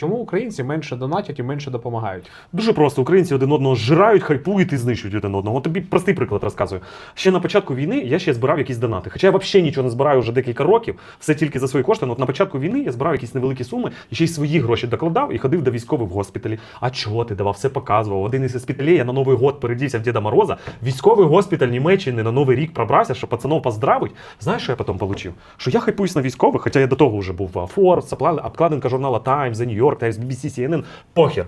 Чому українці менше донатять і менше допомагають? Дуже просто українці один одного зжирають, хайпують і знищують один одного. Тобі простий приклад розказую. Ще на початку війни я ще збирав якісь донати. Хоча я взагалі нічого не збираю вже декілька років, все тільки за свої кошти. Ну, от на початку війни я збирав якісь невеликі суми і ще й свої гроші докладав і ходив до військових в госпіталі. А чого ти давав? Все показував. Один із госпіталей я на Новий год передівся в Діда Мороза. Військовий госпіталь Німеччини на Новий рік пробрався, що пацанов поздравить. Знаєш, що я потім отримав? Що я хайпуюсь на військових, хоча я до того вже був в Forbes, обкладинка журнала Times, The New York BBC, CNN. Похер.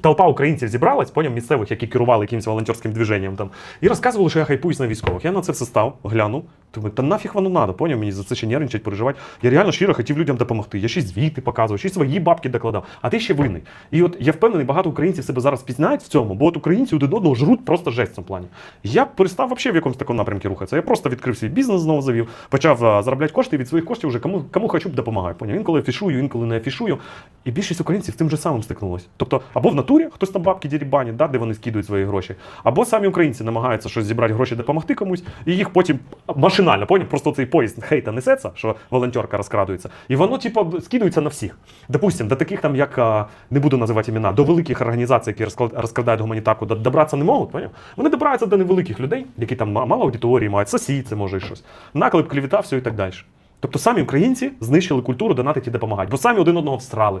Толпа українців зібралась, потім місцевих, які керували якимось волонтерським движенням там, і розказували, що я хайпуюсь на військових. Я на це все став, глянув. Думаю, та нафіг воно надо, поняв мені за це ще нервничать, переживати. Я реально щиро хотів людям допомогти. Я ще звіти показував, ще свої бабки докладав, а ти ще винний. І от я впевнений, багато українців себе зараз пізнають в цьому, бо от українці один одного жруть просто жесть в цьому плані. Я перестав взагалі в якомусь такому напрямку рухатися. Я просто відкрив свій бізнес знову завів, почав заробляти кошти від своїх коштів вже кому, кому хочу допомагаю. Поняв? Інколи афішую, інколи не афішую. І більшість українців тим же самим стикнулося. Тобто, або в натурі хтось там бабки дірібанять, да, де вони скидують свої гроші, або самі українці намагаються щось зібрати гроші, допомогти комусь, і їх потім машинально, поняв, просто цей поїзд хейта несеться, що волонтерка розкрадується, і воно, типу, скидується на всіх. Допустим, до таких там, як не буду називати імена, до великих організацій, які розкрадають гуманітарку, добратися не можуть, поняв? Вони добираються до невеликих людей, які там мало аудиторії мають, сосід, це може і щось. Наклеп, клівіта, все і так далі. Тобто самі українці знищили культуру донатити і допомагати, бо самі один одного встрали.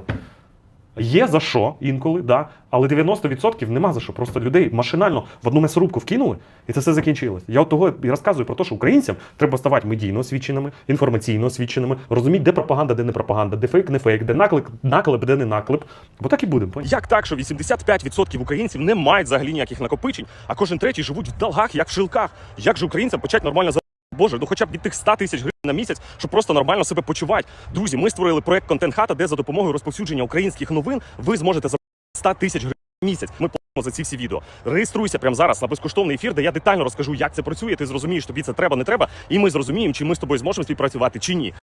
Є за що інколи, да, але 90% нема за що. Просто людей машинально в одну м'ясорубку вкинули, і це все закінчилось. Я от того і розказую про те, що українцям треба ставати медійно освіченими, інформаційно освіченими, розуміти, де пропаганда, де не пропаганда, де фейк, не фейк, де наклеп, наклеп, де не наклеп. Бо так і будемо. Як так, що 85% українців не мають взагалі ніяких накопичень, а кожен третій живуть в долгах, як в шилках? Як же українцям почати нормально за Боже, ну хоча б від тих 100 тисяч гривень на місяць, щоб просто нормально себе почувати. Друзі, ми створили проект Контент Хата, де за допомогою розповсюдження українських новин ви зможете за 100 тисяч гривень на місяць. Ми за ці всі відео. Реєструйся прямо зараз на безкоштовний ефір, де я детально розкажу, як це працює. Ти зрозумієш, тобі це треба, не треба, і ми зрозуміємо, чи ми з тобою зможемо співпрацювати чи ні.